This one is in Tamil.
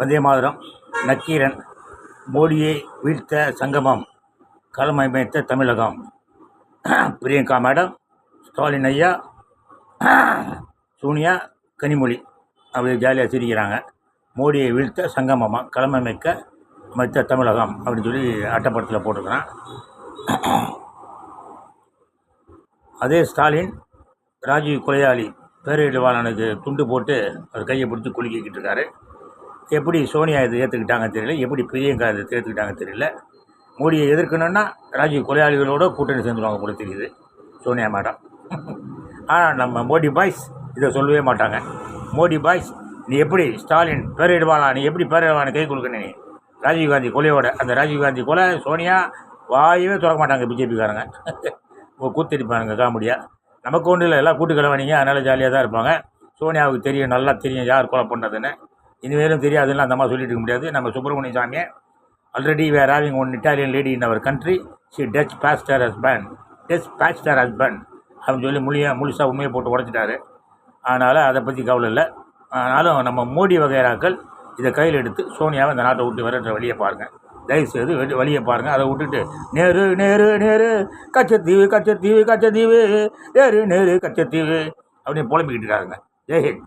வந்தேமாதுரம் நக்கீரன் மோடியை வீழ்த்த சங்கமம் களமமைத்த தமிழகம். பிரியங்கா மேடம் ஸ்டாலின் ஐயா சோனியா கனிமொழி அப்படி ஜாலியாக சிரிக்கிறாங்க. மோடியை வீழ்த்த சங்கமமாக களமமைக்க அமைத்த தமிழகம் அப்படின்னு சொல்லி அட்டப்படத்தில் போட்டிருக்கிறான். அதே ஸ்டாலின் ராஜீவ் கொலையாளி பேரிடர்வாளனுக்கு துண்டு போட்டு அவர் கையை பிடிச்சி குலுக்கிக்கிட்டு இருக்காரு. எப்படி சோனியா இதை ஏற்றுக்கிட்டாங்கன்னு தெரியல எப்படி பிரியங்கா இதை ஏற்றுக்கிட்டாங்கன்னு தெரியல. மோடியை எதிர்க்கணும்னா ராஜீவ் கொலையாளிகளோட கூட்டணி சேர்ந்துருவாங்க கூட தெரியுது சோனியா மேடம். ஆனால் நம்ம மோடி பாய்ஸ் இதை சொல்லவே மாட்டாங்க. மோடி பாய்ஸ் நீ எப்படி ஸ்டாலின் பேரிடுவானா நீ எப்படி பேரிடுவானு கை கொடுக்கணும் நீ. ராஜீவ்காந்தி கொலையோட அந்த ராஜீவ்காந்தி கொலை சோனியா வாயவே திறக்க மாட்டாங்க பிஜேபிக்காரங்க. கூத்தடிப்பானுங்க காமெடியாக நமக்கு ஒன்றும் இல்லை எல்லாம் கூட்டு கிளம்பினீங்க அதனால் ஜாலியாக தான் இருப்பாங்க. சோனியாவுக்கு தெரியும் நல்லா தெரியும் யார் கொலை பண்ணதுன்னு. இனிமேலும் தெரியாதுன்னு அந்த மாதிரி சொல்லிட்டு இருக்க முடியாது. நம்ம சுப்பிரமணிய சாமியை already where having one Italian lady in our country she touch pastor husband touch pastor husband அப்படின்னு சொல்லி முழிய முழுசாக உண்மையை போட்டு உடச்சிட்டாரு. அதனால் அதை பற்றி கவலை இல்லை. ஆனாலும் நம்ம மோடி வகைராக்கள் இதை கையில் எடுத்து சோனியாவை இந்த நாட்டை விட்டு விரட்டுற வழியை பாருங்கள் தயவுசெய்து வெளி வழியை பாருங்கள் அதை விட்டுட்டு நேரு நேரு நேரு கச்சத்தீவு கச்சத்தீவு கச்சத்தீவு நேரு நேரு கச்சத்தீவு அப்படின்னு புலம்பிக்கிட்டு இருக்காருங்க. ஜெய்ஹிந்த்